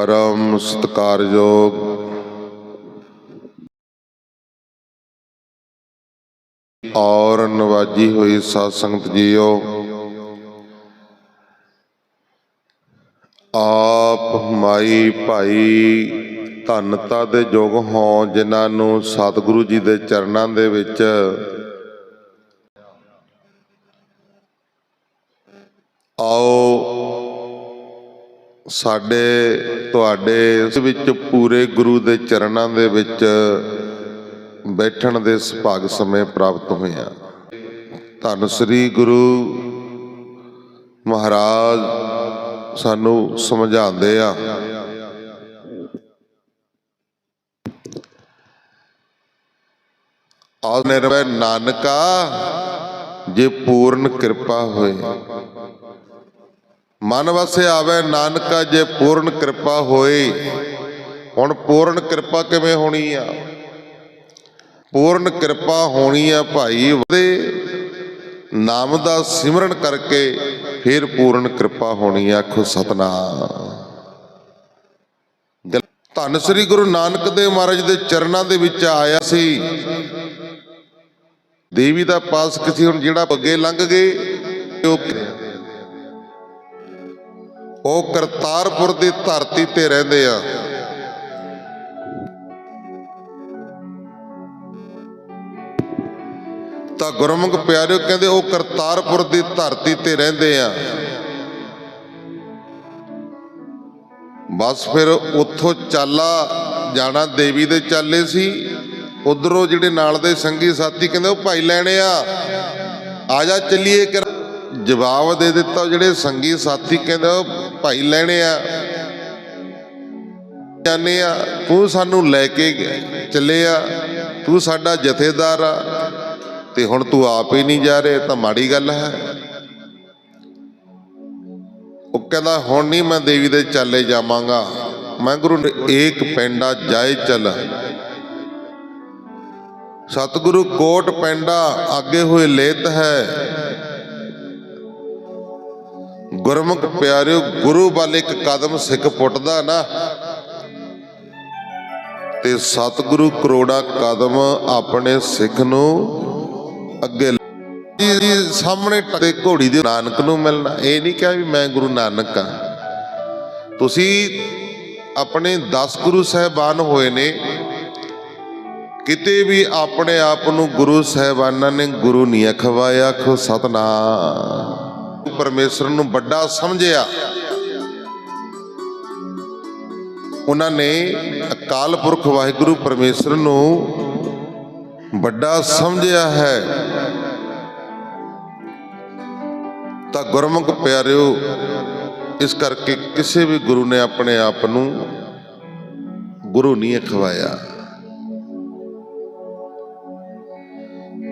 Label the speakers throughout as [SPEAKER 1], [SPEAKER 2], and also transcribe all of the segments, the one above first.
[SPEAKER 1] ਪਰਮ ਸਤਿਕਾਰਯੋਗ। ਔਰ ਨਵਾਜੀ ਹੋਈ ਸਾਧ ਸੰਗਤ ਜੀਓ। ਆਪ ਮਾਈ ਭਾਈ ਧੰਨਤਾ ਦੇ ਯੋਗ ਹੋ ਜਿਨ੍ਹਾਂ ਨੂੰ ਸਤਿਗੁਰੂ ਜੀ ਦੇ ਚਰਨਾਂ ਦੇ ਵਿੱਚ ਆਓ ਸਾਡੇ, ਤੁਹਾਡੇ ਇਸ ਵਿੱਚ ਪੂਰੇ ਗੁਰੂ ਦੇ ਚਰਨਾਂ ਦੇ ਵਿੱਚ ਬੈਠਣ ਦੇ ਸੁਭਾਗ ਸਮੇਂ ਪ੍ਰਾਪਤ ਹੋਇਆ ਧੰਨ ਸ੍ਰੀ ਗੁਰੂ ਮਹਾਰਾਜ ਸਾਨੂੰ ਸਮਝਾਉਂਦੇ ਆ। ਆਹ ਨਿਰਵੈ ਨਾਨਕਾ, ਜੇ ਪੂਰਨ ਕਿਰਪਾ ਹੋਏ। ਮਨ ਵਸੇ ਆਵੇ ਨਾਨਕਾ, ਜੇ ਪੂਰਨ ਕਿਰਪਾ ਹੋਏ। ਹੁਣ ਪੂਰਨ ਕਿਰਪਾ ਕਿਵੇਂ ਹੋਣੀ ਆ? ਪੂਰਨ ਕਿਰਪਾ ਹੋਣੀ ਆ ਭਾਈ ਉਹਦੇ ਨਾਮ ਦਾ ਸਿਮਰਨ ਕਰਕੇ ਫਿਰ ਪੂਰਨ ਕਿਰਪਾ ਹੋਣੀ ਆ, ਆਖੋ ਸਤਨਾਮ। ਧੰਨ ਸ੍ਰੀ ਗੁਰੂ ਨਾਨਕ ਦੇਵ ਮਹਾਰਾਜ ਦੇ ਚਰਨਾਂ ਦੇ ਵਿੱਚ ਆਇਆ ਸੀ। ਦੇਵੀ ਦਾ ਪਾਸ ਕਿਸੇ ਹੁਣ ਜਿਹੜਾ ਅੱਗੇ ਲੰਘ ਗਏ, ਉਹ ਉਹ ਕਰਤਾਰਪੁਰ ਦੀ ਧਰਤੀ ਤੇ ਰਹਿੰਦੇ ਆ। ਤਾਂ ਗੁਰਮੁਖ ਪਿਆਰਿਓ ਕਹਿੰਦੇ ਉਹ ਕਰਤਾਰਪੁਰ ਦੀ ਧਰਤੀ ਤੇ ਰਹਿੰਦੇ ਆ। ਬਸ ਫਿਰ ਉੱਥੋਂ ਚਾਲਾ ਜਾਣਾ ਦੇਵੀ ਦੇ ਚਾਲੇ ਸੀ। ਉਧਰੋਂ ਜਿਹੜੇ ਨਾਲ ਦੇ ਸੰਗੀ ਸਾਥੀ ਕਹਿੰਦੇ ਉਹ ਭਾਈ ਲੈਣੇ ਆ। ਆ ਜਾ ਚੱਲੀਏ ਜਵਾਬ ਦੇ ਦਿੱਤਾ, ਜਿਹੜੇ ਸੰਗੀ ਸਾਥੀ ਕਹਿੰਦਾ ਉਹ ਭਾਈ ਲੈਣੇ ਆ। ਜਾਨੇ ਆ, ਤੂੰ ਸਾਨੂੰ ਲੈ ਕੇ ਚੱਲੇ ਆ, ਤੂੰ ਸਾਡਾ ਜਥੇਦਾਰ ਆ, ਤੇ ਹੁਣ ਤੂੰ ਆਪ ਹੀ ਨਹੀਂ ਜਾ ਰਿਹਾ ਤਾਂ ਮਾੜੀ ਗੱਲ ਹੈ। ਉਹ ਕਹਿੰਦਾ, ਹੁਣ ਨਹੀਂ ਮੈਂ ਦੇਵੀ ਦੇ ਚਾਲੇ ਜਾਵਾਂਗਾ। ਮੈਂ ਗੁਰੂ ਨੇ ਏਕ ਪੈਂਡਾ ਜਾਏ ਚਲ। ਸਤਿਗੁਰੂ ਕੋਟ ਪੈਂਡਾ ਅੱਗੇ ਹੋਏ ਲੇਤ ਹੈ। ਗੁਰਮੁਖ ਪਿਆਰਿਓ, ਗੁਰੂ ਵੱਲ ਇੱਕ ਕਦਮ ਸਿੱਖ ਪੁੱਟਦਾ ਨਾ, ਤੇ ਸਤਿਗੁਰੂ ਕਰੋੜਾ ਕਦਮ ਆਪਣੇ ਸਿੱਖ ਨੂੰ ਅੱਗੇ ਜੀ, ਸਾਹਮਣੇ ਟੱਕੇ ਘੋੜੀ ਦੇ ਨਾਨਕ ਨੂੰ ਮਿਲਣਾ। ਇਹ ਨਹੀਂ ਕਿਹਾ ਵੀ ਮੈਂ ਗੁਰੂ ਨਾਨਕ ਆ ਤੁਸੀਂ ਆਪਣੇ 10 ਗੁਰੂ ਸਾਹਿਬਾਨ ਹੋਏ ਨੇ। ਕਿਤੇ ਵੀ ਆਪਣੇ ਆਪ ਨੂੰ ਗੁਰੂ ਸਾਹਿਬਾਨਾਂ ਨੇ ਗੁਰੂ ਨਹੀਂ ਅਖਵਾਇਆ ਖੋ ਸਤਨਾਮ। ਪਰਮੇਸ਼ਰ ਨੂੰ ਵੱਡਾ ਸਮਝਿਆ। ਉਹਨਾਂ ਨੇ ਅਕਾਲ ਪੁਰਖ ਵਾਹਿਗੁਰੂ ਪਰਮੇਸ਼ਰ ਨੂੰ ਵੱਡਾ ਸਮਝਿਆ ਹੈ। ਤਾਂ ਗੁਰਮੁਖ ਪਿਆਰਿਓ, ਇਸ ਕਰਕੇ ਕਿਸੇ ਵੀ ਗੁਰੂ ਨੇ ਆਪਣੇ ਆਪ ਨੂੰ ਗੁਰੂ ਨਹੀਂ ਅਖਵਾਇਆ।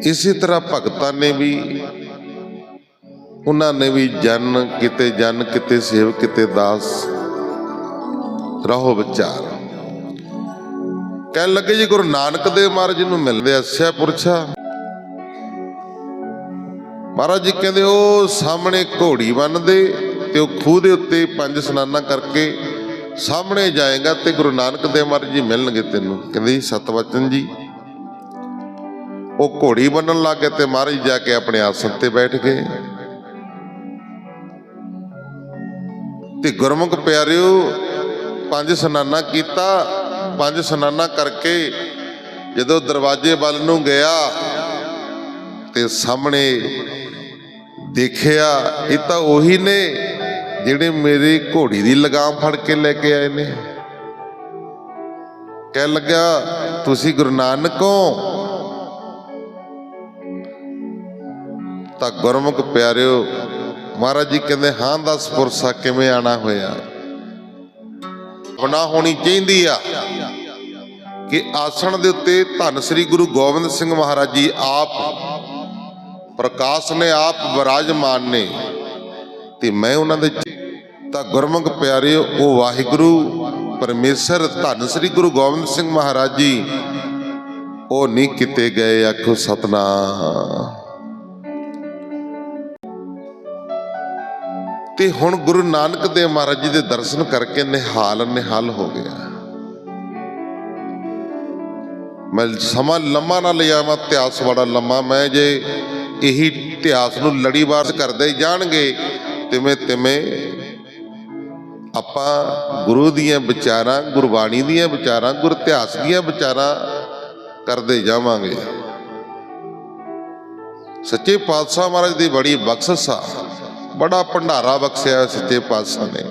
[SPEAKER 1] ਇਸੇ ਤਰ੍ਹਾਂ ਭਗਤਾਂ ਨੇ ਵੀ ਉਹਨਾਂ ਨੇ ਵੀ ਜਨ ਕਿਤੇ ਜਨ, ਕਿਤੇ ਸੇਵ ਕਿਤੇ ਦਾਸ ਰਹੋ ਵਿਚਾਰ। ਕਹਿਣ ਲੱਗੇ ਜੀ ਗੁਰੂ ਨਾਨਕ ਦੇਵ ਮਹਾਰਾਜ ਨੂੰ ਮਿਲਦੇ ਅਸਿਆ ਪੁਰਛਾ ਮਹਾਰਾਜ ਜੀ ਕਹਿੰਦੇ, ਉਹ ਸਾਹਮਣੇ ਘੋੜੀ ਬੰਨਦੇ ਤੇ ਉਹ ਖੂਹ ਦੇ ਉੱਤੇ ਪੰਜ ਸਨਾਨਾਂ ਕਰਕੇ ਸਾਹਮਣੇ ਜਾਏਗਾ ਤੇ ਗੁਰੂ ਨਾਨਕ ਦੇਵ ਮਹਾਰਾਜ ਜੀ ਮਿਲਣਗੇ ਤੈਨੂੰ। ਕਹਿੰਦੇ ਜੀ, ਸਤਵਚਨ ਜੀ। ਉਹ ਘੋੜੀ ਬੰਨਣ ਲੱਗੇ ਤੇ ਮਹਾਰਾਜ ਜਾ ਕੇ ਆਪਣੇ ਆਸਣ ਤੇ ਬੈਠ ਗਏ। ਤੇ ਗੁਰਮੁਖ ਪਿਆਰਿਓ, ਪੰਜ ਸਨਾਨਾ ਕੀਤਾ, ਪੰਜ ਸਨਾਨਾ ਕਰਕੇ ਜਦੋਂ ਦਰਵਾਜ਼ੇ ਵੱਲ ਨੂੰ ਗਿਆ ਤੇ ਸਾਹਮਣੇ ਦੇਖਿਆ, ਇਹ ਤਾਂ ਉਹੀ ਨੇ ਜਿਹੜੇ ਮੇਰੀ ਘੋੜੀ ਦੀ ਲਗਾਮ ਫੜ ਕੇ ਲੈ ਕੇ ਆਏ ਨੇ। ਕਹਿ ਲੱਗਾ ਤੁਸੀਂ ਗੁਰੂ ਨਾਨਕ ਹੋ? ਤਾਂ ਗੁਰਮੁਖ ਪਿਆਰਿਓ ਮਹਾਰਾਜ ਜੀ ਕਹਿੰਦੇ, ਹਾਂ, ਦਸ ਪੁਰਸਾ ਕਿਵੇਂ ਆਣਾ ਹੋਇਆ? ਬਣਾ ਹੋਣੀ ਚਾਹੀਦੀ ਆ ਕਿ ਆਸਣ ਦੇ ਉੱਤੇ ਧੰਨ ਸ੍ਰੀ ਗੁਰੂ ਗੋਬਿੰਦ ਸਿੰਘ ਮਹਾਰਾਜ ਜੀ ਆਪ, ਪ੍ਰਕਾਸ਼ ਨੇ ਆਪ ਵਿਰਾਜਮਾਨ ਨੇ। ਤੇ ਮੈਂ ਉਹਨਾਂ ਦੇ ਤਾਂ ਗੁਰਮੁਖ ਪਿਆਰਿਓ, ਉਹ ਵਾਹਿਗੁਰੂ ਪਰਮੇਸ਼ਰ ਧੰਨ ਸ੍ਰੀ ਗੁਰੂ ਗੋਬਿੰਦ ਸਿੰਘ ਮਹਾਰਾਜ ਜੀ, ਉਹ ਨਹੀਂ ਕਿਤੇ ਗਏ ਆਖੋ ਸਤਨਾਮ। ਤੇ ਹੁਣ ਗੁਰੂ ਨਾਨਕ ਦੇਵ ਮਹਾਰਾਜ ਜੀ ਦੇ ਦਰਸ਼ਨ ਕਰਕੇ ਨਿਹਾਲ ਨਿਹਾਲ ਹੋ ਗਿਆ। ਮੈਂ ਸਮਾਂ ਲੰਮਾ ਨਾ ਲਿਆਵਾਂ ਇਤਿਹਾਸ ਬੜਾ ਲੰਮਾ। ਮੈਂ ਜੇ ਇਹੀ ਇਤਿਹਾਸ ਨੂੰ ਲੜੀਵਾਰ ਕਰਦੇ ਜਾਣਗੇ, ਤਿਵੇਂ ਤਿਵੇਂ ਆਪਾਂ ਗੁਰੂ ਦੀਆਂ ਵਿਚਾਰਾਂ, ਗੁਰਬਾਣੀ ਦੀਆਂ ਵਿਚਾਰਾਂ, ਗੁਰ ਇਤਿਹਾਸ ਦੀਆਂ ਵਿਚਾਰਾਂ ਕਰਦੇ ਜਾਵਾਂਗੇ। ਸੱਚੇ ਪਾਤਸ਼ਾਹ ਮਹਾਰਾਜ ਦੀ ਬੜੀ ਬਖਸ਼ਿਸ਼ ਆ। ਬੜਾ ਭੰਡਾਰਾ ਬਖਸ਼ਿਆ ਸੱਚੇ ਪਾਤਸ਼ਾਹ ਨੇ।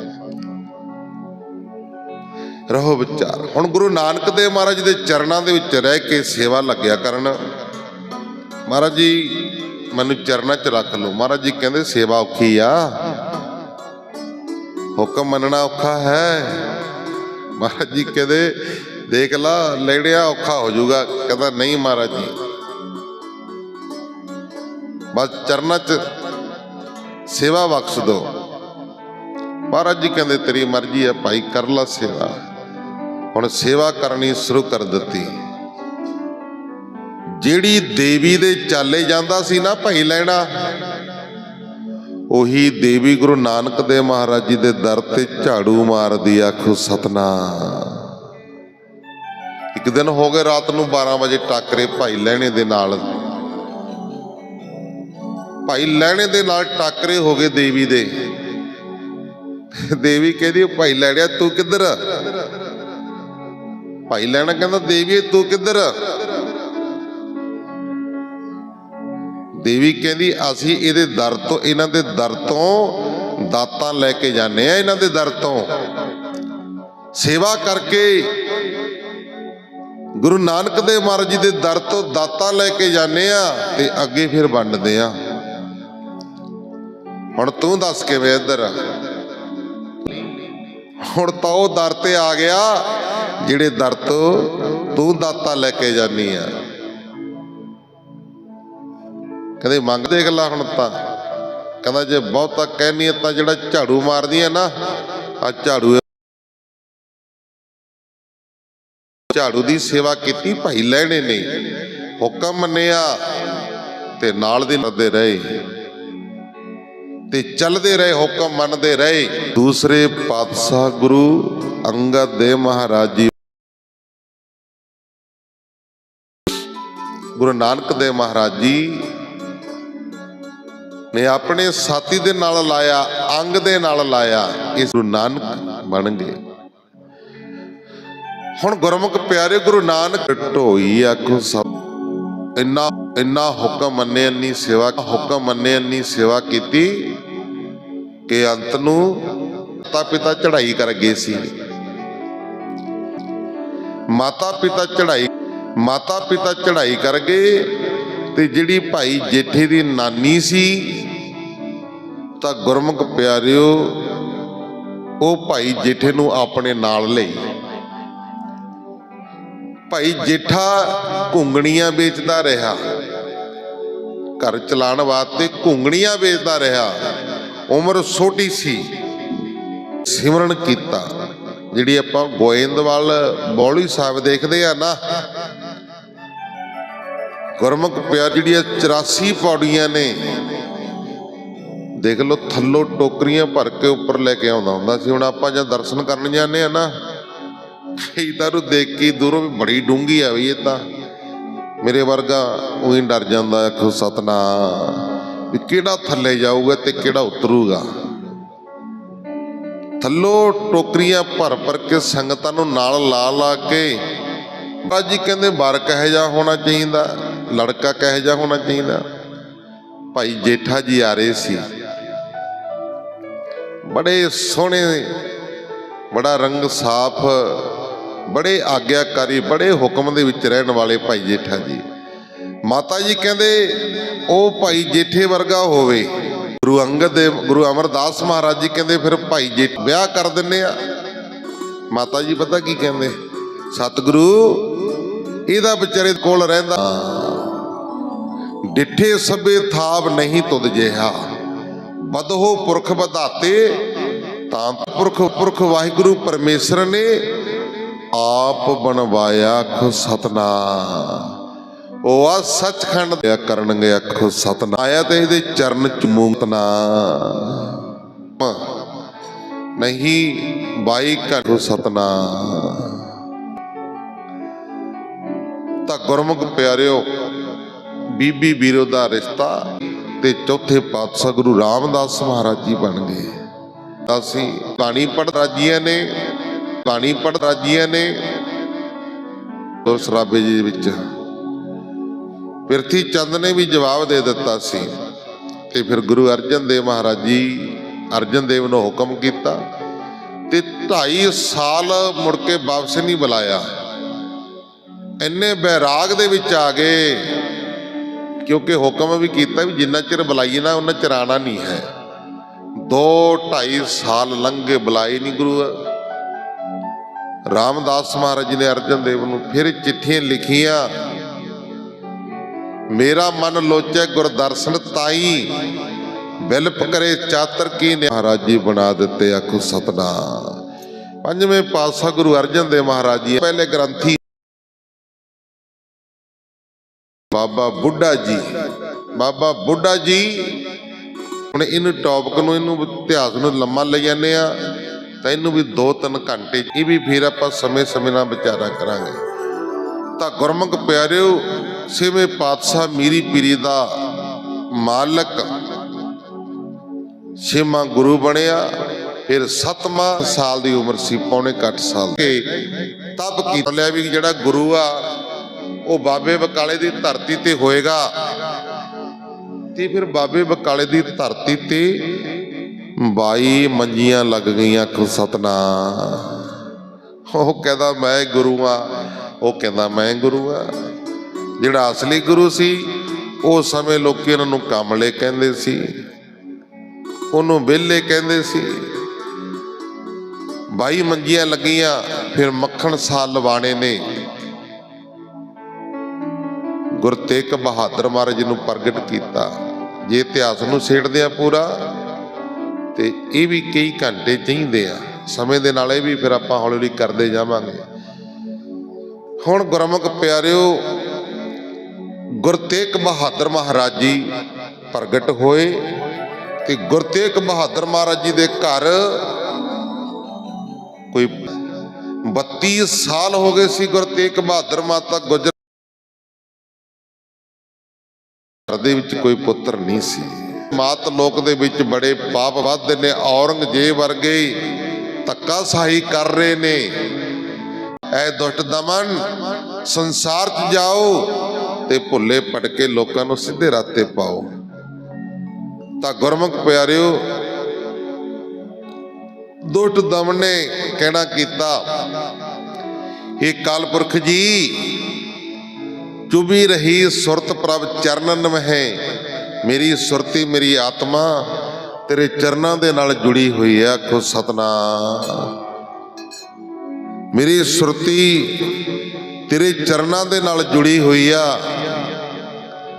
[SPEAKER 1] ਰਹੋ ਵਿਚਾਰ। ਹੁਣ ਗੁਰੂ ਨਾਨਕ ਦੇਵ ਮਹਾਰਾਜ ਦੇ ਚਰਨਾਂ ਦੇ ਵਿੱਚ ਰਹਿ ਕੇ ਸੇਵਾ ਲੱਗਿਆ ਕਰਨ। ਮਹਾਰਾਜ ਜੀ, ਮੈਨੂੰ ਚਰਨਾਂ 'ਚ ਰੱਖ ਲਓ। ਮਹਾਰਾਜ ਜੀ ਕਹਿੰਦੇ, ਸੇਵਾ ਔਖੀ ਆ। ਹੁਕਮ ਮੰਨਣਾ ਔਖਾ ਹੈ। ਮਹਾਰਾਜ ਜੀ ਕਹਿੰਦੇ, ਦੇਖ ਲਾ, ਲੈੜਿਆ ਔਖਾ ਹੋ ਜਾਊਗਾ। ਕਹਿੰਦਾ, ਨਹੀਂ ਮਹਾਰਾਜ ਜੀ। ਬਸ ਚਰਨਾਂ 'ਚ ਸੇਵਾ ਬਖਸ਼ ਦੋ। ਮਹਾਰਾਜ ਜੀ ਕਹਿੰਦੇ, ਤੇਰੀ ਮਰਜ਼ੀ ਹੈ ਭਾਈ, ਕਰ ਲਾ ਸੇਵਾ। ਹੁਣ ਸੇਵਾ ਕਰਨੀ ਸ਼ੁਰੂ ਕਰ ਦਿੱਤੀ। ਜਿਹੜੀ ਦੇਵੀ ਦੇ ਚਾਲੇ ਜਾਂਦਾ ਸੀ ਨਾ ਭਾਈ ਲੈਣਾ, ਉਹੀ ਦੇਵੀ ਗੁਰੂ ਨਾਨਕ ਦੇਵ ਮਹਾਰਾਜ ਜੀ ਦੇ ਦਰ ਤੇ ਝਾੜੂ ਮਾਰਦੀ ਆਖੋ ਸਤਨਾ ਇੱਕ ਦਿਨ ਹੋ ਗਏ, ਰਾਤ ਨੂੰ 12 ਵਜੇ ਟਾਕਰੇ ਭਾਈ ਲੈਣੇ ਦੇ ਨਾਲ ਭਾਈ ਲੈਣੇ ਦੇ ਨਾਲ ਟਾਕਰੇ ਹੋ ਗਏ ਦੇਵੀ ਦੇ। ਦੇਵੀ ਕਹਿੰਦੀ ਭਾਈ ਲੈਣਿਆ, ਤੂੰ ਕਿੱਧਰ ਭਾਈ ਲੈਣਾ ਕਹਿੰਦਾ, ਦੇਵੀ ਤੂੰ ਕਿੱਧਰ ਦੇਵੀ ਕਹਿੰਦੀ, ਅਸੀਂ ਇਹਦੇ ਦਰ ਤੋਂ, ਇਹਨਾਂ ਦੇ ਦਰ ਤੋਂ ਦਾਤਾਂ ਲੈ ਕੇ ਜਾਂਦੇ ਆ, ਇਹਨਾਂ ਦੇ ਦਰ ਤੋਂ। ਸੇਵਾ ਕਰਕੇ ਗੁਰੂ ਨਾਨਕ ਦੇਵ ਮਹਾਰਾਜ ਜੀ ਦੇ ਦਰ ਤੋਂ ਦਾਤਾਂ ਲੈ ਕੇ ਜਾਂਦੇ ਆ ਤੇ ਅੱਗੇ ਫਿਰ ਵੰਡਦੇ ਆ। ਹੁਣ ਤੂੰ ਦੱਸ ਕਿਵੇਂ ਇੱਧਰ? ਹੁਣ ਤਾਂ ਉਹ ਦਰ ਤੇ ਆ ਗਿਆ, ਜਿਹੜੇ ਦਰ ਤੋਂ ਤੂੰ ਦਾਤਾ ਲੈ ਕੇ ਜਾਨੀ ਆ। ਕਹਿੰਦੇ ਮੰਗਦੇ ਗੱਲਾਂ ਹੁਣ ਤਾਂ। ਕਹਿੰਦਾ ਜੇ ਬਹੁਤਾ ਕਹਿਨੀ ਤਾਂ ਜਿਹੜਾ ਝਾੜੂ ਮਾਰਦੀ ਆ ਨਾ ਆ ਝਾੜੂ ਝਾੜੂ ਦੀ ਸੇਵਾ ਕੀਤੀ, ਭਾਈ ਲੈਣੇ ਨੇ ਹੁਕਮ ਮੰਨਿਆ ਤੇ ਨਾਲ ਦੀ ਨਦੇ ਰਹੇ। ਤੇ ਚੱਲਦੇ ਰਹੇ, ਹੁਕਮ ਮੰਨਦੇ ਰਹੇ। ਦੂਸਰੇ ਪਾਤਸ਼ਾਹ ਗੁਰੂ ਅੰਗਦ ਦੇ ਮਹਾਰਾਜ ਜੀ। ਗੁਰੂ ਨਾਨਕ ਦੇਵ ਮਹਾਰਾਜ ਜੀ ਨੇ ਆਪਣੇ ਸਾਥੀ ਦੇ ਨਾਲ ਲਾਇਆ, ਅੰਗ ਦੇ ਨਾਲ ਲਾਇਆ ਇਸ ਗੁਰੂ ਨਾਨਕ ਬਣ ਗਏ। ਹੁਣ ਗੁਰਮੁਖ ਪਿਆਰੇ ਗੁਰੂ ਨਾਨਕ, ਢੋਈ ਆਖੋ ਸਭ ਇੰਨਾ ਇੰਨਾ ਹੁਕਮ ਮੰਨੇ, ਇੰਨੀ ਸੇਵਾ, ਹੁਕਮ ਮੰਨੇ, ਇੰਨੀ ਸੇਵਾ ਕੀਤੀ ਕਿ ਅੰਤ ਨੂੰ ਮਾਤਾ ਪਿਤਾ ਚੜ੍ਹਾਈ ਕਰ ਗਏ ਸੀ। ਮਾਤਾ ਪਿਤਾ ਚੜ੍ਹਾਈ ਮਾਤਾ ਪਿਤਾ ਚੜ੍ਹਾਈ ਕਰ ਗਏ ਤੇ ਜਿਹੜੀ ਭਾਈ ਜੇਠੇ ਦੀ ਨਾਨੀ ਸੀ, ਤਾਂ ਗੁਰਮੁਖ ਪਿਆਰਿਓ, ਉਹ ਭਾਈ ਜੇਠੇ ਨੂੰ ਆਪਣੇ ਨਾਲ ਲਈ। ਭਾਈ ਜੇਠਾ ਘੁੰਗਣੀਆਂ ਵੇਚਦਾ ਰਿਹਾ। ਘਰ ਚਲਾਉਣ ਵਾਸਤੇ ਘੁੰਗਣੀਆਂ ਵੇਚਦਾ ਰਿਹਾ। ਉਮਰ ਛੋਟੀ ਸੀ। ਸਿਮਰਨ ਕੀਤਾ। ਜਿਹੜੀ ਆਪਾਂ ਗੋਇੰਦਵਾਲ ਬੌਲੀ ਸਾਹਿਬ ਦੇਖਦੇ ਆ ਨਾ। ਗੁਰਮੁਖ ਪਿਆਰ ਜਿਹੜੀਆਂ 84 ਪੌੜੀਆਂ ਨੇ। ਦੇਖ ਲਓ ਥੱਲੋਂ ਟੋਕਰੀਆਂ ਭਰ ਕੇ ਉੱਪਰ ਲੈ ਕੇ ਆਉਂਦਾ ਹੁੰਦਾ ਸੀ। ਹੁਣ ਆਪਾਂ ਜਦ ਦਰਸ਼ਨ ਕਰਨ ਜਾਂਦੇ ਆ ਨਾ। ਕਈ ਤਾਂ ਨੂੰ ਦੇਖ ਕੇ ਦੂਰੋਂ ਵੀ ਬੜੀ ਡੂੰਗੀ ਆ ਵੀ ਇਹ ਤਾਂ। ਮੇਰੇ ਵਰਗਾ ਉਹੀ ਡਰ ਜਾਂਦਾ, ਆਖੋ ਸਤਨਾਮ, ਵੀ ਕਿਹੜਾ ਥੱਲੇ ਜਾਊਗਾ ਤੇ ਕਿਹੜਾ ਉਤਰੂਗਾ। ਥੱਲੋ ਟੋਕਰੀਆਂ ਭਰ ਭਰ ਕੇ ਸੰਗਤਾਂ ਨੂੰ ਨਾਲ ਲਾ ਲਾ ਕੇ, ਬਾਜੀ ਕਹਿੰਦੇ ਵਰ ਕਹੇ ਜਾ ਹੋਣਾ ਚਾਹੀਦਾ, ਲੜਕਾ ਕਹੇ ਜਾ ਹੋਣਾ ਚਾਹੀਦਾ। ਭਾਈ ਜੇਠਾ ਜੀ ਆ ਰਹੇ ਸੀ। ਬੜੇ ਸੋਹਣੇ, ਬੜਾ ਰੰਗ ਸਾਫ਼ ਬੜੇ ਆਗਿਆਕਾਰੀ, ਬੜੇ ਹੁਕਮ ਦੇ ਵਿੱਚ ਰਹਿਣ ਵਾਲੇ ਭਾਈ ਜੇਠਾ ਜੀ। ਮਾਤਾ ਜੀ ਕਹਿੰਦੇ, ਉਹ ਭਾਈ ਜੇਠੇ ਵਰਗਾ ਹੋਵੇ। ਗੁਰੂ ਅੰਗਦ ਦੇਵ, ਗੁਰੂ ਅਮਰਦਾਸ ਮਹਾਰਾਜ ਜੀ ਕਹਿੰਦੇ, ਫਿਰ ਭਾਈ ਜੇ ਵਿਆਹ ਕਰ ਦਿੰਨੇ ਆ। ਮਾਤਾ ਜੀ ਪਤਾ ਕੀ ਕਹਿੰਦੇ? ਸਤਿਗੁਰੂ, ਇਹਦਾ ਵਿਚਾਰੇ ਕੋਲ ਰਹਿੰਦਾ। ਡਿੱਠੇ ਸਭੇ ਥਾਪ ਨਹੀਂ ਤੁਧ ਜਿਹਾ। ਬਦਹੋ ਪੁਰਖ ਵਧਾਤੇ, ਤਾਂ ਪੁਰਖ ਪੁਰਖ ਵਾਹਿਗੁਰੂ ਪਰਮੇਸ਼ਰ ਨੇ ਆਪ ਬਣਵਾਇਆ ਖੁ ਸਤਨਾਮ। ਉਹ ਆ ਸੱਚਖੰਡ ਦਿਆ ਕਰਨਗੇ ਆਖੋ ਸਤਨਾਮ। ਆਇਆ ਤੇ ਇਹਦੇ ਚਰਨ ਚ ਮੂੰਗਤਨਾ ਨਹੀਂ, ਬਾਈ ਘਟੋ ਸਤਨਾਮ। ਤਾਂ ਗੁਰਮੁਖ ਪਿਆਰਿਓ, ਬੀਬੀ ਵੀਰੋ ਦਾ ਰਿਸ਼ਤਾ ਤੇ ਚੌਥੇ ਪਾਤਸ਼ਾਹ ਗੁਰੂ ਰਾਮਦਾਸ ਮਹਾਰਾਜ ਜੀ ਬਣ ਗਏ। ਅਸੀਂ ਬਾਣੀ ਪੜ ਰਾਜੀਆਂ ਨੇ ਬਾਣੀ ਪੜ ਰਾਜੀਆਂ ਨੇ। ਗੁਰ ਸਰਾਬੇ ਜੀ ਵਿੱਚ ਪਿਰਥੀ ਚੰਦ ਨੇ ਵੀ ਜਵਾਬ ਦੇ ਦਿੱਤਾ ਸੀ ਤੇ ਫਿਰ ਗੁਰੂ ਅਰਜਨ ਦੇਵ ਮਹਾਰਾਜ ਜੀ ਅਰਜਨ ਦੇਵ ਨੂੰ ਹੁਕਮ ਕੀਤਾ ਤੇ 2.5 ਸਾਲ ਮੁੜ ਕੇ ਵਾਪਸ ਨਹੀਂ ਬੁਲਾਇਆ। ਇੰਨੇ ਬੈਰਾਗ ਦੇ ਵਿੱਚ ਆ ਗਏ ਕਿਉਂਕਿ ਹੁਕਮ ਵੀ ਕੀਤਾ ਵੀ ਜਿੰਨਾ ਚਿਰ ਬੁਲਾਈਏ ਨਾ ਉਹਨਾਂ ਚਿਰ ਆਉਣਾ ਨਹੀਂ ਹੈ। 2 2.5 ਸਾਲ ਲੰਘੇ, ਬੁਲਾਏ ਨਹੀਂ ਗੁਰੂ ਰਾਮਦਾਸ ਮਹਾਰਾਜ ਜੀ ਨੇ ਅਰਜਨ ਦੇਵ ਨੂੰ ਫਿਰ ਚਿੱਠੀਆਂ ਲਿਖੀਆਂ। ਮੇਰਾ ਮਨ ਲੋਚੈ ਗੁਰਦਰਸ਼ਨ ਤਾਈ, ਬਿਲਪ ਕਰੇ ਚਾਤਰ ਕੀ ਨੇ ਮਹਾਰਾਜ ਜੀ ਬਣਾ ਦਿੱਤੇ ਆਖੋ ਸਤਨਾਮ। ਪੰਜਵੇਂ ਪਾਤਸ਼ਾਹ ਗੁਰੂ ਅਰਜਨ ਦੇਵ ਮਹਾਰਾਜ ਜੀ, ਪਹਿਲੇ ਗ੍ਰੰਥੀ ਬਾਬਾ ਬੁੱਢਾ ਜੀ। ਬਾਬਾ ਬੁੱਢਾ ਜੀ, ਹੁਣ ਇਹਨੂੰ ਟੌਪਿਕ ਨੂੰ, ਇਹਨੂੰ ਇਤਿਹਾਸ ਨੂੰ ਲੰਮਾ ਲੈ ਜਾਂਦੇ ਆ ਤਾਂ ਇਹਨੂੰ ਵੀ 2-3 ਘੰਟੇ ਇਹ ਵੀ ਫਿਰ ਆਪਾਂ ਸਮੇਂ-ਸਮੇਂ ਨਾਲ ਵਿਚਾਰਾ ਕਰਾਂਗੇ। ਤਾਂ ਗੁਰਮੁਖ ਪਿਆਰਿਓ ਛੇਵੇਂ ਪਾਤਸ਼ਾਹ ਮੀਰੀ ਪੀਰੀ ਦਾ ਮਾਲਕ, ਛੇਵਾਂ ਗੁਰੂ ਬਣਿਆ, ਫਿਰ ਸੱਤਵਾਂ ਸਾਲ ਦੀ ਉਮਰ ਸੀ, ਪੌਣੇ 8 ਸਾਲ ਕੇ ਤਬ ਕੀ ਲਿਆ ਵੀ ਜਿਹੜਾ ਗੁਰੂ ਆ, ਉਹ ਬਾਬੇ ਬਕਾਲੇ ਦੀ ਧਰਤੀ ਤੇ ਹੋਏਗਾ। ਤੇ ਫਿਰ ਬਾਬੇ ਬਕਾਲੇ ਦੀ ਧਰਤੀ ਤੇ ਬਾਈ ਮੰਜੀਆਂ ਲੱਗ ਗਈਆਂ ਆਖੋ ਉਹ ਕਹਿੰਦਾ ਮੈਂ ਗੁਰੂ ਆ, ਉਹ ਕਹਿੰਦਾ ਮੈਂ ਗੁਰੂ ਆ। ਜਿਹੜਾ ਅਸਲੀ ਗੁਰੂ ਸੀ ਉਸ ਸਮੇਂ ਲੋਕੀ ਉਹਨਾਂ ਨੂੰ ਕਮਲੇ ਕਹਿੰਦੇ ਸੀ। ਉਹਨੂੰ ਵਿਹਲੇ ਕਹਿੰਦੇ ਸੀ। ਬਾਈ ਮੰਜੀਆਂ ਲੱਗੀਆਂ, ਫਿਰ ਮੱਖਣ ਸਾਲ ਲਵਾਣੇ ਨੇ। ਗੁਰ ਤੇਗ ਬਹਾਦਰ ਮਹਾਰਾਜ ਨੂੰ ਪ੍ਰਗਟ ਕੀਤਾ। ਜੇ ਇਤਿਹਾਸ ਨੂੰ ਛੇੜਦੇ ਆ ਪੂਰਾ ਤੇ ਇਹ ਵੀ ਕਈ ਘੰਟੇ ਚਾਹੀਦੇ ਆ। ਸਮੇਂ ਦੇ ਨਾਲ ਇਹ ਵੀ ਫਿਰ ਆਪਾਂ ਹੌਲੀ ਹੌਲੀ ਕਰਦੇ ਜਾਵਾਂਗੇ। ਹੁਣ ਗੁਰਮੁਖ ਪਿਆਰਿਓ ਗੁਰ ਤੇਗ ਬਹਾਦਰ ਮਹਾਰਾਜ ਜੀ ਪ੍ਰਗਟ ਹੋਏ ਤੇ ਗੁਰ ਤੇਗ ਬਹਾਦਰ ਮਹਾਰਾਜ ਜੀ ਦੇ ਘਰ ਕੋਈ 32 ਸਾਲ ਹੋ ਗਏ ਸੀ ਗੁਰ ਤੇਗ ਬਹਾਦਰ ਮਾਤਾ ਗੁਜਰ ਘਰ ਦੇ ਵਿੱਚ ਕੋਈ ਪੁੱਤਰ ਨਹੀਂ ਸੀ। ਮਾਤ ਲੋਕ ਦੇ ਵਿੱਚ ਬੜੇ ਪਾਪ ਵੱਧਦੇ ਨੇ, ਔਰੰਗਜ਼ੇਬ ਵਰਗੇ ਧੱਕਾ ਸਾਹੀ ਕਰ ਰਹੇ ਨੇ। ਐ ਦੁਸ਼ਟ ਦਮਨ, ਸੰਸਾਰ 'ਚ ਜਾਓ ਤੇ ਭੁੱਲੇ ਭਟਕੇ ਲੋਕਾਂ ਨੂੰ ਸਿੱਧੇ ਰਾਤੇ ਪਾਓ। ਤਾਂ ਗੁਰਮੁਖ ਪਿਆਰਿਓ, ਦੁਸ਼ਟ ਦਮਨ ਨੇ ਕਹਿਣਾ ਕੀਤਾ ਇਹ ਕਾਲਪੁਰਖ ਜੀ, ਚੁਬੀ ਰਹੀ ਸੁਰਤ ਪ੍ਰਭ ਚਰਨਨ ਮਹਿ। ਮੇਰੀ ਸੁਰਤੀ, ਮੇਰੀ ਆਤਮਾ ਤੇਰੇ ਚਰਨਾਂ ਦੇ ਨਾਲ ਜੁੜੀ ਹੋਈ ਹੈ, ਆਖੋ ਸਤਨਾਮ। ਮੇਰੀ ਸੁਰਤੀ ਤੇਰੇ ਚਰਨਾਂ ਦੇ ਨਾਲ ਜੁੜੀ ਹੋਈ ਆ।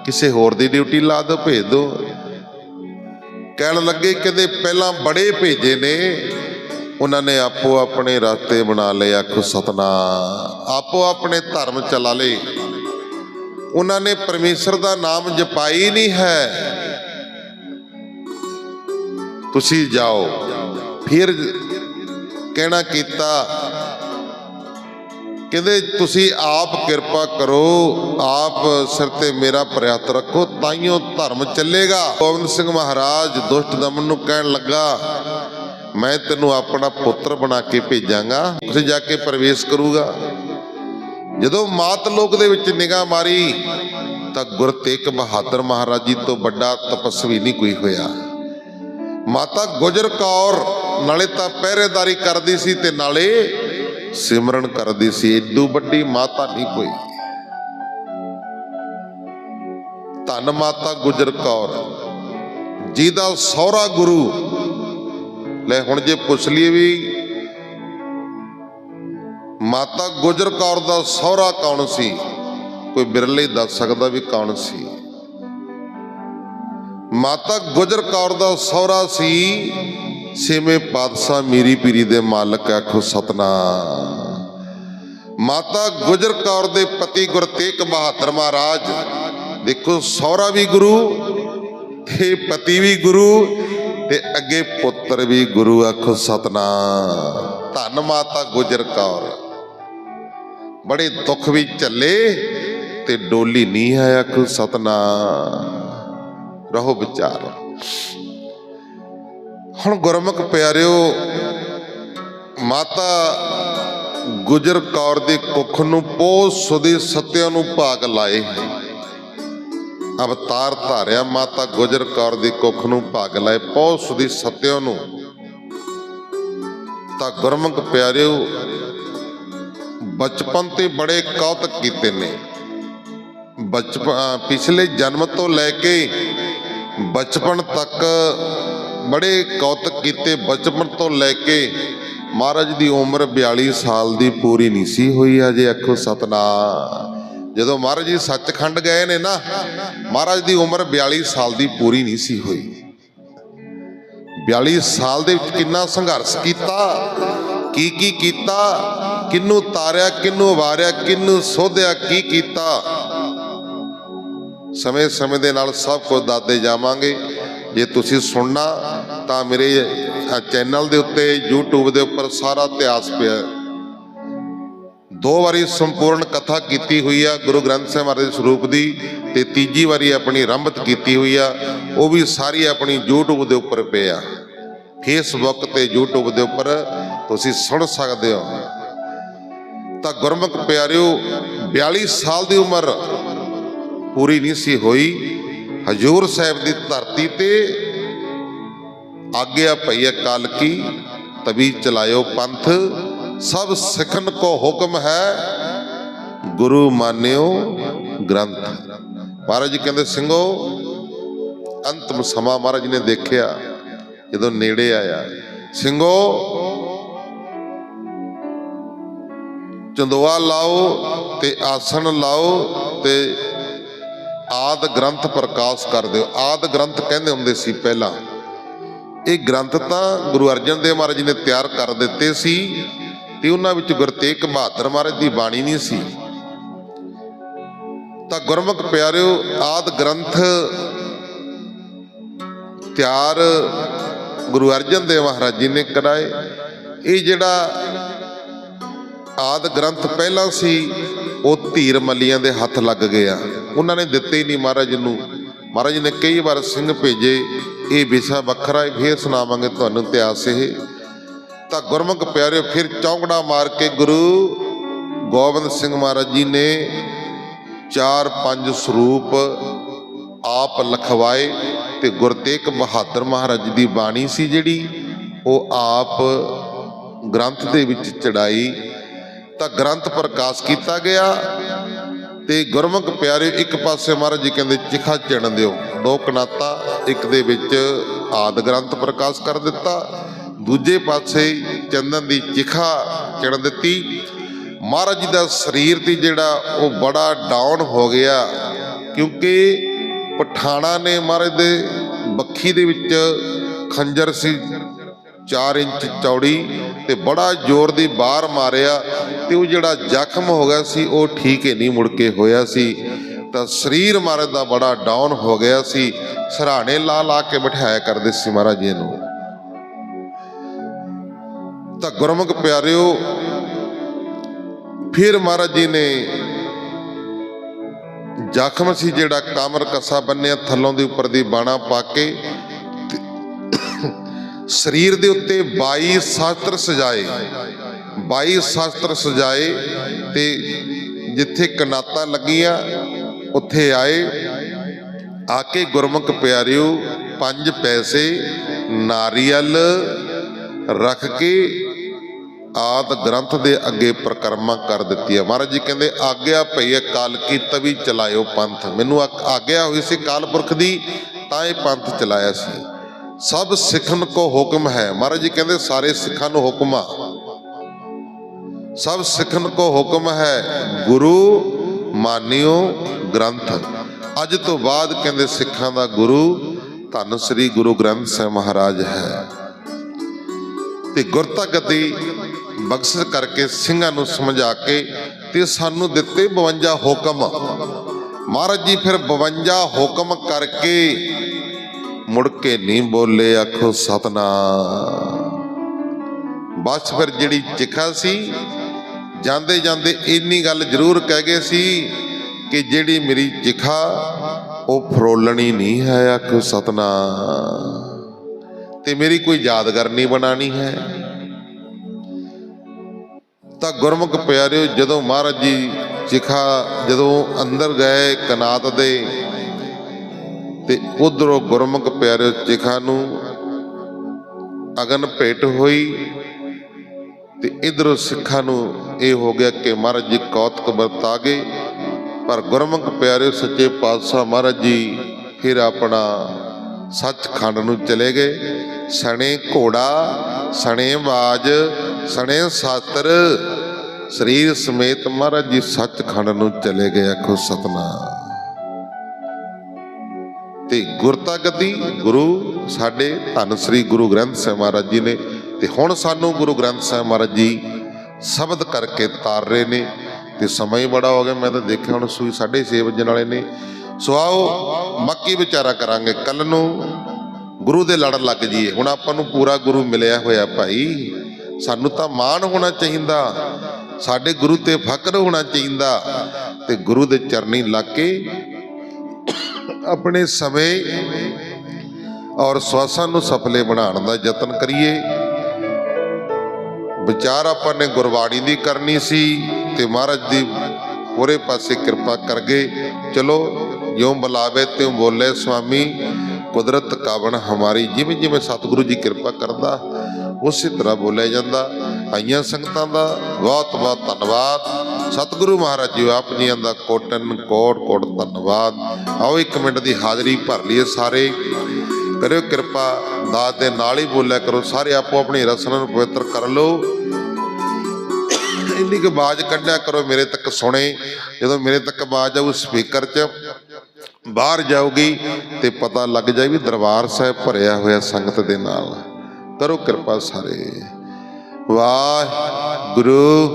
[SPEAKER 1] ਕਿਸੇ ਹੋਰ ਦੀ ਡਿਊਟੀ ਲਾ ਦੋ ਭੇਜ ਦੋ ਕਹਿਣ ਲੱਗੇ ਕਹਿੰਦੇ ਪਹਿਲਾਂ ਬੜੇ ਭੇਜੇ ਨੇ, ਉਹਨਾਂ ਨੇ ਆਪੋ ਆਪਣੇ ਰਸਤੇ ਬਣਾ ਲਏ, ਆਖੋ ਸਤਨਾ ਆਪੋ ਆਪਣੇ ਧਰਮ ਚਲਾ ਲਏ। ਉਹਨਾਂ ਨੇ ਪਰਮੇਸ਼ਰ ਦਾ ਨਾਮ ਜਪਾਈ ਨਹੀਂ ਹੈ। ਤੁਸੀਂ ਜਾਓ। ਫਿਰ ਕਹਿਣਾ ਕੀਤਾ, ਕਹਿੰਦੇ, ਤੁਸੀਂ ਆਪ ਕਿਰਪਾ ਕਰੋ, ਆਪ ਸਿਰ ਤੇ ਮੇਰਾ ਪ੍ਰਯਤ ਰੱਖੋ ਤਾਈਓ ਧਰਮ ਚੱਲੇਗਾ। ਗੋਬਿੰਦ ਸਿੰਘ ਮਹਾਰਾਜ ਦੁਸ਼ਟ ਦਮਨ ਨੂੰ ਕਹਿਣ ਲੱਗਾ, ਮੈਂ ਤੈਨੂੰ ਆਪਣਾ ਪੁੱਤਰ ਬਣਾ ਕੇ ਭੇਜਾਂਗਾ ਤੁਸੀਂ ਜਾ ਕੇ ਪ੍ਰਵੇਸ਼ ਕਰੂਗਾ। ਜਦੋਂ ਮਾਤ ਲੋਕ ਦੇ ਵਿੱਚ ਨਿਗਾਹ ਮਾਰੀ, ਤਾਂ ਗੁਰ ਤੇਗ ਬਹਾਦਰ ਮਹਾਰਾਜ ਜੀ ਤੋਂ ਵੱਡਾ ਤਪਸਵੀ ਨਹੀਂ ਕੋਈ ਹੋਇਆ। ਮਾਤਾ ਗੁਜਰ ਕੌਰ ਨਾਲੇ ਤਾਂ ਪਹਿਰੇਦਾਰੀ ਕਰਦੀ ਸੀ ਤੇ ਨਾਲੇ ਸਿਮਰਨ ਕਰਦੀ ਸੀ, ਏਡੂ ਵੱਡੀ ਮਾਤਾ ਨਹੀਂ ਕੋਈ। ਧੰਨ ਮਾਤਾ ਗੁਜਰ ਕੌਰ, ਜਿਹਦਾ ਸਹੁਰਾ ਗੁਰੂ, ਲੈ ਹੁਣ ਜੇ ਪੁੱਛ ਲਈਏ ਵੀ ਮਾਤਾ ਗੁਜਰ ਕੌਰ ਦਾ ਸਹੁਰਾ ਕੌਣ ਸੀ? ਕੋਈ ਬਿਰਲੇ ਦੱਸ ਸਕਦਾ ਵੀ ਕੌਣ ਸੀ। ਮਾਤਾ ਗੁਜਰ ਕੌਰ ਦਾ ਸਹੁਰਾ ਸੀ ਛੇਵੇਂ ਪਾਤਸ਼ਾਹ ਮੀਰੀ ਪੀਰੀ ਦੇ ਮਾਲਕ, ਆਖੋ ਸਤਨਾ ਮਾਤਾ ਗੁਜਰ ਕੌਰ ਦੇ ਪਤੀ ਗੁਰ ਤੇਗ ਬਹਾਦਰ ਮਹਾਰਾਜ, ਦੇਖੋ ਸਹੁਰਾ ਵੀ ਗੁਰੂ, ਤੇ ਪਤੀ ਵੀ ਗੁਰੂ, ਤੇ ਅੱਗੇ ਪੁੱਤਰ ਵੀ ਗੁਰੂ, ਆਖੋ ਸਤਨਾ ਧੰਨ ਮਾਤਾ ਗੁਜਰ ਕੌਰ। ਬੜੇ ਦੁੱਖ ਵੀ ਝੱਲੇ ਤੇ ਡੋਲੀ ਨਹੀਂ ਹੈ ਆਖੋ ਸਤਨਾਮ। ਰਹੋ ਵਿਚਾਰ। ਹੁਣ ਗੁਰਮੁਖ ਪਿਆਰਿਓ, ਮਾਤਾ ਗੁਜਰ ਕੌਰ ਦੀ ਕੁੱਖ ਨੂੰ ਪੋਹ ਸੁਦੀ ਸਤਿਆਂ ਨੂੰ ਭਾਗ ਲਾਏ ਅਵਤਾਰ ਧਾਰਿਆ ਮਾਤਾ ਗੁਜਰ ਕੌਰ ਦੀ ਕੁੱਖ ਨੂੰ ਭਾਗ ਲਾਏ, ਪੋਹ ਸੁਦੀ ਸਤਿਆਂ ਨੂੰ। ਤਾਂ ਗੁਰਮੁਖ ਪਿਆਰਿਓ ਬਚਪਨ ਤੇ ਬੜੇ ਕੌਤਕ ਕੀਤੇ ਨੇ। ਬਚਪਨ ਪਿਛਲੇ ਜਨਮ ਤੋਂ ਲੈ ਕੇ ਬਚਪਨ ਤੱਕ ਬੜੇ ਕੌਤਕ ਕੀਤੇ। ਬਚਪਨ ਤੋਂ ਲੈ ਕੇ ਮਹਾਰਾਜ ਦੀ ਉਮਰ 42 ਸਾਲ ਦੀ ਪੂਰੀ ਨਹੀਂ ਸੀ ਹੋਈ ਅਜੇ ਅੱਖੋ ਸਤਨਾ ਜਦੋਂ ਮਹਾਰਾਜ ਜੀ ਸੱਚਖੰਡ ਗਏ ਨੇ ਨਾ, ਮਹਾਰਾਜ ਦੀ ਉਮਰ 42 ਸਾਲ ਦੀ ਪੂਰੀ ਨਹੀਂ ਸੀ ਹੋਈ। 42 ਸਾਲ ਦੇ ਵਿੱਚ ਕਿੰਨਾ ਸੰਘਰਸ਼ ਕੀਤਾ ਕੀ ਕੀ ਕੀਤਾ? ਕਿੰਨੂੰ ਤਾਰਿਆ ਕਿੰਨੂੰ ਵਾਰਿਆ ਕਿੰਨੂੰ ਸੋਧਿਆ, ਕੀ ਕੀਤਾ? ਸਮੇਂ ਸਮੇਂ ਦੇ ਨਾਲ ਸਭ ਕੁਝ ਦੱਸਦੇ ਜਾਵਾਂਗੇ। ਜੇ ਤੁਸੀਂ ਸੁਣਨਾ, ਤਾਂ ਮੇਰੇ ਚੈਨਲ ਦੇ ਉੱਤੇ, YouTube ਦੇ ਉੱਪਰ ਸਾਰਾ ਇਤਿਹਾਸ ਪਿਆ ਦੋ ਵਾਰੀ ਸੰਪੂਰਨ ਕਥਾ ਕੀਤੀ ਹੋਈ ਆ, ਗੁਰੂ ਗ੍ਰੰਥ ਸਾਹਿਬ ਮਹਾਰਾਜ ਸਰੂਪ ਦੀ, ਤੇ ਤੀਜੀ ਵਾਰੀ ਆਪਣੀ ਆਰੰਭਤ ਕੀਤੀ ਹੋਈ ਆ, ਉਹ ਵੀ ਸਾਰੀ ਆਪਣੀ YouTube ਦੇ ਉੱਪਰ ਪਿਆ। ਫੇਸਬੁੱਕ ਤੇ YouTube ਦੇ ਉੱਪਰ ਤੁਸੀਂ ਸੁਣ ਸਕਦੇ ਹੋ। ਤਾਂ ਗੁਰਮੁਖ ਪਿਆਰਿਓ 42 ਸਾਲ ਦੀ ਉਮਰ ਪੂਰੀ ਨਹੀਂ ਸੀ ਹੋਈ। ਹਜੂਰ ਸਾਹਿਬ ਦੀ ਧਰਤੀ ਤੇ ਆਗਿਆ ਪਈ ਅਕਾਲ ਕੀ ਤਵੀ ਚਲਾਇਓ ਪੰਥ। ਸਭ ਸਿੱਖਨ ਕੋ ਹੁਕਮ ਹੈ, ਗੁਰੂ ਮਾਨਿਓ ਗ੍ਰੰਥ। ਮਹਾਰਾਜ ਜੀ ਕਹਿੰਦੇ, ਸਿੰਘੋ, ਅੰਤਮ ਸਮਾਂ ਮਹਾਰਾਜ ਨੇ ਦੇਖਿਆ, ਜਦੋਂ ਨੇੜੇ ਆਇਆ। ਸਿੰਘੋ ਚੰਦੋਆ ਲਾਓ ਤੇ ਆਸਣ ਲਾਓ ਤੇ ਆਦ ਗ੍ਰੰਥ ਪ੍ਰਕਾਸ਼ ਕਰ ਦਿਓ। ਆਦ ਗ੍ਰੰਥ ਕਹਿੰਦੇ ਹੁੰਦੇ ਸੀ ਪਹਿਲਾਂ। ਇਹ ਗ੍ਰੰਥ ਤਾਂ ਗੁਰੂ ਅਰਜਨ ਦੇਵ ਮਹਾਰਾਜ ਜੀ ਨੇ ਤਿਆਰ ਕਰ ਦਿੱਤੇ ਸੀ ਤੇ ਉਹਨਾਂ ਵਿੱਚ ਗੁਰੂ ਤੇਗ ਬਹਾਦਰ ਮਹਾਰਾਜ ਦੀ ਬਾਣੀ ਨਹੀਂ ਸੀ। ਤਾਂ ਗੁਰਮੁਖ ਪਿਆਰਿਓ, ਆਦ ਗ੍ਰੰਥ ਤਿਆਰ ਗੁਰੂ ਅਰਜਨ ਦੇਵ ਮਹਾਰਾਜ ਜੀ ਨੇ ਕਰਾਏ। ਇਹ ਜਿਹੜਾ ਆਦ ਗ੍ਰੰਥ ਪਹਿਲਾਂ ਸੀ, ਉਹ ਧੀਰ ਮੱਲੀਆਂ ਦੇ ਹੱਥ ਲੱਗ ਗਿਆ। ਉਹਨਾਂ ਨੇ ਦਿੱਤੇ ਹੀ ਨਹੀਂ ਮਹਾਰਾਜ ਨੂੰ। ਮਹਾਰਾਜ ਨੇ ਕਈ ਵਾਰ ਸਿੰਘ ਭੇਜੇ, ਇਹ ਵਿਸ਼ਾ ਵੱਖਰਾ ਹੈ ਫੇਰ ਸੁਣਾਵਾਂਗੇ ਤੁਹਾਨੂੰ ਇਤਿਹਾਸ ਇਹ। ਤਾਂ ਗੁਰਮੁਖ ਪਿਆਰਿਓ, ਫਿਰ ਚੌਂਕੜਾ ਮਾਰ ਕੇ ਗੁਰੂ ਗੋਬਿੰਦ ਸਿੰਘ ਮਹਾਰਾਜ ਜੀ ਨੇ ਚਾਰ ਪੰਜ ਸਰੂਪ ਆਪ ਲਖਵਾਏ ਤੇ ਗੁਰੂ ਤੇਗ ਬਹਾਦਰ ਮਹਾਰਾਜ ਜੀ ਦੀ ਬਾਣੀ ਸੀ ਜਿਹੜੀ, ਉਹ ਆਪ ਗ੍ਰੰਥ ਦੇ ਵਿੱਚ ਚੜਾਈ ਤਾਂ ਗ੍ਰੰਥ ਪ੍ਰਕਾਸ਼ ਕੀਤਾ ਗਿਆ ਤੇ ਗੁਰਮੁਖ ਪਿਆਰੇ ਇੱਕ ਪਾਸੇ ਮਹਾਰਾਜ ਜੀ ਕਹਿੰਦੇ ਚਿਖਾ ਚਿਣ ਦਿਓ। ਦੋ ਕਨਾਤਾ ਇੱਕ ਦੇ ਵਿੱਚ ਆਦ ਗ੍ਰੰਥ ਪ੍ਰਕਾਸ਼ ਕਰ ਦਿੱਤਾ। ਦੂਜੇ ਪਾਸੇ ਚੰਦਨ ਦੀ ਚਿਖਾ ਚਿਣ ਦਿੱਤੀ। ਮਹਾਰਾਜ ਜੀ ਦਾ ਸਰੀਰ ਤੇ ਜਿਹੜਾ ਉਹ ਬੜਾ ਡਾਊਨ ਹੋ ਗਿਆ ਕਿਉਂਕਿ ਪਠਾਣਾ ਨੇ ਮਹਾਰਾਜ ਦੇ ਬੱਖੀ ਦੇ ਵਿੱਚ ਖੰਜਰ ਸੀ 4 ਇੰਚ ਚੌੜੀ ਤੇ ਬੜਾ ਜ਼ੋਰ ਦੀ ਬਾਹਰ ਮਾਰਿਆ। ਤੇ ਉਹ ਜਿਹੜਾ ਜ਼ਖਮ ਹੋ ਗਿਆ ਸੀ, ਉਹ ਠੀਕ ਹੀ ਨਹੀਂ ਮੁੜ ਕੇ ਹੋਇਆ ਸੀ। ਤਾਂ ਸਰੀਰ ਮਹਾਰਾਜ ਦਾ ਬੜਾ ਡਾਊਨ ਹੋ ਗਿਆ ਸੀ। ਸਰਾਣੇ ਲਾ ਲਾ ਕੇ ਬਿਠਾਇਆ ਕਰਦੇ ਸੀ ਮਹਾਰਾਜ ਜੀ ਨੂੰ। ਤਾਂ ਗੁਰਮੁਖ ਪਿਆਰਿਓ, ਫਿਰ ਮਹਾਰਾਜ ਜੀ ਨੇ ਜ਼ਖਮ ਸੀ ਜਿਹੜਾ ਕਾਮਰ ਕੱਸਾ ਬੰਨਿਆ, ਥੱਲੋਂ ਦੇ ਉੱਪਰ ਦੀ ਬਾਣਾ ਪਾ ਕੇ ਸਰੀਰ ਦੇ ਉੱਤੇ 22 ਸ਼ਾਸਤਰ ਸਜਾਏ। 22 ਸ਼ਸਤਰ ਸਜਾਏ ਤੇ ਜਿੱਥੇ ਕਨਾਤਾਂ ਲੱਗੀਆਂ, ਉੱਥੇ ਆਏ। ਆ ਕੇ ਗੁਰਮੁਖ ਪਿਆਰਿਓ, ਪੰਜ ਪੈਸੇ ਨਾਰੀਅਲ ਰੱਖ ਕੇ ਆਦ ਗ੍ਰੰਥ ਦੇ ਅੱਗੇ ਪ੍ਰਕਰਮਾ ਕਰ ਦਿੱਤੀ ਹੈ ਮਹਾਰਾਜ ਜੀ ਕਹਿੰਦੇ, ਆਗਿਆ ਪਈ ਹੈ ਕਾਲ ਕੀ ਤਵੀ ਚਲਾਇਓ ਪੰਥ। ਮੈਨੂੰ ਆ- ਆਗਿਆ ਹੋਈ ਸੀ ਕਾਲ ਪੁਰਖ ਦੀ, ਤਾਂ ਇਹ ਪੰਥ ਚਲਾਇਆ ਸੀ। ਸਭ ਸਿੱਖਨ ਕੋ ਹੁਕਮ ਹੈ। ਮਹਾਰਾਜ ਜੀ ਕਹਿੰਦੇ, ਸਾਰੇ ਸਿੱਖਾਂ ਨੂੰ ਹੁਕਮ ਆ। ਸਭ ਸਿੱਖਣ ਕੋ ਹੁਕਮ ਹੈ, ਗੁਰੂ ਮਾਨਿਓ ਗ੍ਰੰਥ। ਅੱਜ ਤੋਂ ਬਾਅਦ ਕਹਿੰਦੇ ਸਿੱਖਾਂ ਦਾ ਗੁਰੂ, ਧੰਨ ਸ੍ਰੀ ਗੁਰੂ ਗ੍ਰੰਥ ਸਾਹਿਬ ਮਹਾਰਾਜ ਹੈ। ਤੇ ਗੁਰਤਾ ਗਤੀ ਬਖਸ਼ਿਸ਼ ਕਰਕੇ ਸਿੰਘਾਂ ਨੂੰ ਸਮਝਾ ਕੇ ਤੇ ਸਾਨੂੰ ਦਿੱਤੇ 52 ਹੁਕਮ। ਮਹਾਰਾਜ ਜੀ ਫਿਰ 52 ਹੁਕਮ ਕਰਕੇ ਮੁੜ ਕੇ ਨਹੀਂ ਬੋਲੇ, ਆਖੋ ਸਤਨਾਮ। ਬਸ ਫਿਰ ਜਿਹੜੀ ਚਿਖਾ ਸੀ ਜਾਂਦੇ ਜਾਂਦੇ ਇੰਨੀ ਗੱਲ ਜ਼ਰੂਰ ਕਹਿ ਗਏ ਸੀ ਕਿ ਜਿਹੜੀ ਮੇਰੀ ਚਿਖਾ, ਉਹ ਫਰੋਲਣੀ ਨਹੀਂ ਹੈ ਆਖੋ ਸਤਨਾਮ। ਤੇ ਮੇਰੀ ਕੋਈ ਯਾਦਗਾਰ ਨਹੀਂ ਬਣਾਣੀ ਹੈ। ਤਾਂ ਗੁਰਮੁਖ ਪਿਆਰਿਓ, ਜਦੋਂ ਮਹਾਰਾਜ ਜੀ ਚਿਖਾ ਜਦੋਂ ਅੰਦਰ ਗਏ ਕਨਾਤ ਦੇ, ਤੇ ਉਧਰੋਂ ਗੁਰਮੁਖ ਪਿਆਰਿਓ ਚਿਖਾ ਨੂੰ ਅਗਨ ਭੇਟ ਹੋਈ। ਤੇ ਇਧਰੋਂ ਸਿੱਖਾਂ ਨੂੰ ਇਹ ਹੋ ਗਿਆ ਕਿ ਮਹਾਰਾਜ ਜੀ ਕੌਤਕ ਵਰਤਾ ਗਏ। ਪਰ ਗੁਰਮੁਖ ਪਿਆਰੇ ਸੱਚੇ ਪਾਤਸ਼ਾਹ ਮਹਾਰਾਜ ਜੀ ਫਿਰ ਆਪਣਾ ਸੱਚਖੰਡ ਨੂੰ ਚਲੇ ਗਏ। ਸਣੇ ਘੋੜਾ, ਸਣੇ ਬਾਜ ਸਣੇ ਸਾਤਰ, ਸਰੀਰ ਸਮੇਤ ਮਹਾਰਾਜ ਜੀ ਸੱਚਖੰਡ ਨੂੰ ਚਲੇ ਗਏ, ਆਖੋ ਸਤਨਾਮ। ਤੇ ਗੁਰਤਾ ਗੱਦੀ ਗੁਰੂ ਸਾਡੇ ਧੰਨ ਸ੍ਰੀ ਗੁਰੂ ਗ੍ਰੰਥ ਸਾਹਿਬ ਮਹਾਰਾਜ ਜੀ ਨੇ ਤੇ ਹੁਣ ਸਾਨੂੰ ਗੁਰੂ ਗ੍ਰੰਥ ਸਾਹਿਬ ਮਹਾਰਾਜ ਜੀ ਸ਼ਬਦ ਕਰਕੇ ਤਾਰ ਰਹੇ ਨੇ ਤੇ ਸਮਾਂ ਹੀ ਬੜਾ ਹੋ ਗਿਆ, ਮੈਂ ਤਾਂ ਦੇਖਿਆ ਹੁਣ ਸੂਈ 6:30 ਵਜਣ ਵਾਲੇ ਨੇ। ਸੋ ਆਓ ਮੱਕੀ ਵਿਚਾਰਾ ਕਰਾਂਗੇ। ਕੱਲ ਨੂੰ ਗੁਰੂ ਦੇ ਲੜ ਲੱਗ ਜੀਏ ਹੁਣ ਆਪਾਂ ਨੂੰ ਪੂਰਾ ਗੁਰੂ ਮਿਲਿਆ ਹੋਇਆ ਭਾਈ। ਸਾਨੂੰ ਤਾਂ ਮਾਣ ਹੋਣਾ ਚਾਹੀਦਾ। ਸਾਡੇ ਗੁਰੂ ਤੇ ਫਕਰ ਹੋਣਾ ਚਾਹੀਦਾ। ਤੇ ਗੁਰੂ ਦੇ ਚਰਨੀ ਲੱਗ ਕੇ ਆਪਣੇ ਸਮੇਂ ਔਰ ਸਵਾਸਾਂ ਨੂੰ ਸਫਲੇ ਬਣਾਉਣ ਦਾ ਯਤਨ ਕਰੀਏ। ਵਿਚਾਰ ਆਪਾਂ ਨੇ ਗੁਰਬਾਣੀ ਦੀ ਕਰਨੀ ਸੀ ਤੇ ਮਹਾਰਾਜ ਦੀ ਹੋਰੇ ਪਾਸੇ ਕਿਰਪਾ ਕਰ ਗਏ। ਚਲੋ, ਜਿਉਂ ਬੁਲਾਵੇ ਤਿਉਂ ਬੋਲੇ ਸੁਆਮੀ ਕੁਦਰਤ ਕਾਵਣ ਹਮਾਰੀ ਜਿਵੇਂ ਜਿਵੇਂ ਸਤਿਗੁਰੂ ਜੀ ਕਿਰਪਾ ਕਰਦਾ, ਉਸੇ ਤਰ੍ਹਾਂ ਬੋਲਿਆ ਜਾਂਦਾ। ਆਈਆਂ ਸੰਗਤਾਂ ਦਾ ਬਹੁਤ ਬਹੁਤ ਧੰਨਵਾਦ। ਸਤਿਗੁਰੂ ਮਹਾਰਾਜ ਜੀ ਆਪ ਜੀਆਂ ਦਾ ਕੋਟਨ ਕੋਟ ਕੋਟ ਧੰਨਵਾਦ। ਆਓ ਇੱਕ ਮਿੰਟ ਦੀ ਹਾਜ਼ਰੀ ਭਰ ਲਈਏ ਸਾਰੇ। ਕਰਿਓ ਕਿਰਪਾ, ਦਾਤ ਦੇ ਨਾਲ ਹੀ ਬੋਲਿਆ ਕਰੋ, ਸਾਰੇ ਆਪੋ ਆਪਣੀ ਰਸਨਾ ਨੂੰ ਪਵਿੱਤਰ ਕਰ ਲਓ। ਇੰਨੀ ਕੁ ਆਵਾਜ਼ ਕੱਢਿਆ ਕਰੋ, ਮੇਰੇ ਤੱਕ ਸੁਣੇ। ਜਦੋਂ ਮੇਰੇ ਤੱਕ ਆਵਾਜ਼ ਆਊ ਸਪੀਕਰ 'ਚ, ਬਾਹਰ ਜਾਊਗੀ ਤੇ ਪਤਾ ਲੱਗ ਜਾਏ ਵੀ ਦਰਬਾਰ ਸਾਹਿਬ ਭਰਿਆ ਹੋਇਆ ਸੰਗਤ ਦੇ ਨਾਲ। ਕਰੋ ਕਿਰਪਾ ਸਾਰੇ। ਵਾਹ ਗੁਰੂ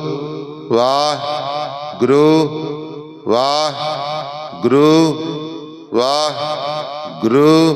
[SPEAKER 1] ਵਾਹ ਗੁਰੂ ਵਾਹ ਗੁਰੂ ਵਾਹ ਗੁਰੂ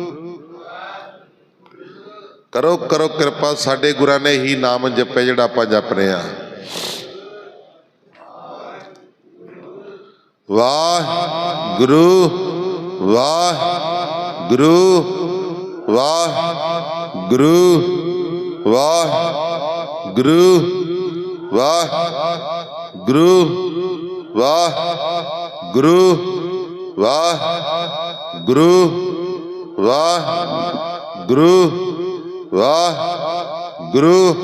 [SPEAKER 1] ਕਰੋ ਕਰੋ ਕਿਰਪਾ, ਸਾਡੇ ਗੁਰਾਂ ਨੇ ਹੀ ਨਾਮ ਜਪਿਆ, ਜਿਹੜਾ ਆਪਾਂ ਜਪ ਰਹੇ ਆ ਵਾਹ ਗੁਰੂ ਵਾਹ ਗੁਰੂ ਵਾਹ ਗੁਰੂ ਵਾਹ ਗੁਰੂ ਵਾਹ ਗੁਰੂ ਵਾਹ ਗੁਰੂ ਵਾਹ ਗੁਰੂ ਵਾਹ ਗੁਰੂ ਵਾਹ ਗੁਰੂ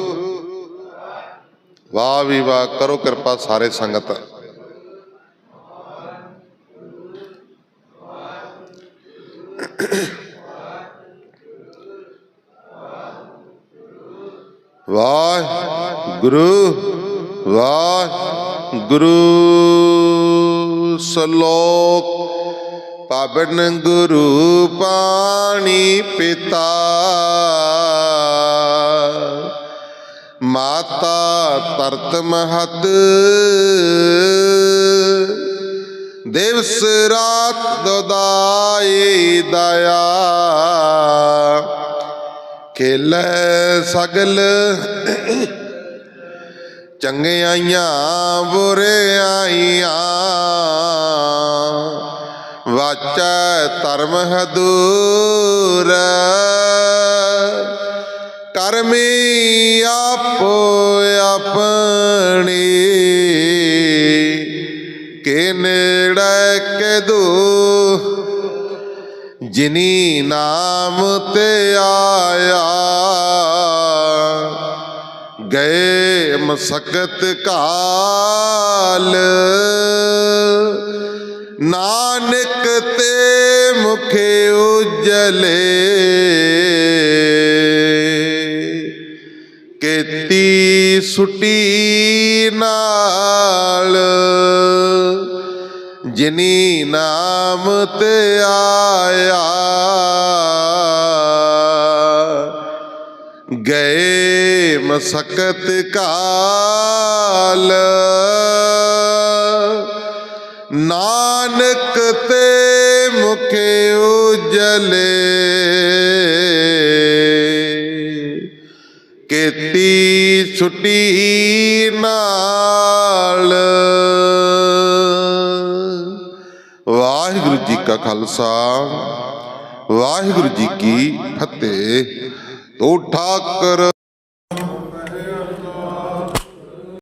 [SPEAKER 1] ਵਾਹ ਵੀ ਵਾਹ, ਕਰੋ ਕਿਰਪਾ ਸਾਰੇ ਸੰਗਤ। ਵਾਹ ਗੁਰੂ ਵਾਹ ਗੁਰੂ ਸਲੋਕ। ਪਾਵਨ ਗੁਰੂ, ਪਾਣੀ ਪਿਤਾ। ਮਾਤਾ ਤਰਤ ਮਹਤ। ਦਿਵਸ ਰਾਤ ਦੁਦਾਈ ਦਇਆ। ਖੇਲੇ ਸਗਲ। ਚੰਗਿਆਈਆਂ ਬੁਰਿਆਈਆਂ। ਵਾਚੈ ਧਰਮ ਹਦੂਰ ਕਰਮੀ ਆਪੋ ਆਪਣੀ। ਕੇ ਨੇੜੇ ਕੇ ਦੂ ਜਿਨੀ ਨਾਮ ਤੇ ਆਇਆ। ਗਏ ਮਸਕਤ ਕਾਲ, ਨਾਨਕ ਤੇ ਮੁਖ ਉਜਲੇ। ਕੀਤੀ ਸੁਟੀ ਨਾਲ ਜਿਨੀ ਨਾਮ ਤੇ ਆਇਆ। ਗਏ ਮਸਕਤ ਕਾਲ ਨਾਨਕ ਤੇ ਮੁਖ ਉਜਲੇ। ਛੁੱਟੀ ਨਾਲ। ਵਾਹਿਗੁਰੂ ਜੀ ਕਾ ਖਾਲਸਾ ਵਾਹਿਗੁਰੂ ਜੀ ਕੀ ਫਤਿਹ। ਤੋ ਠਾਕਰ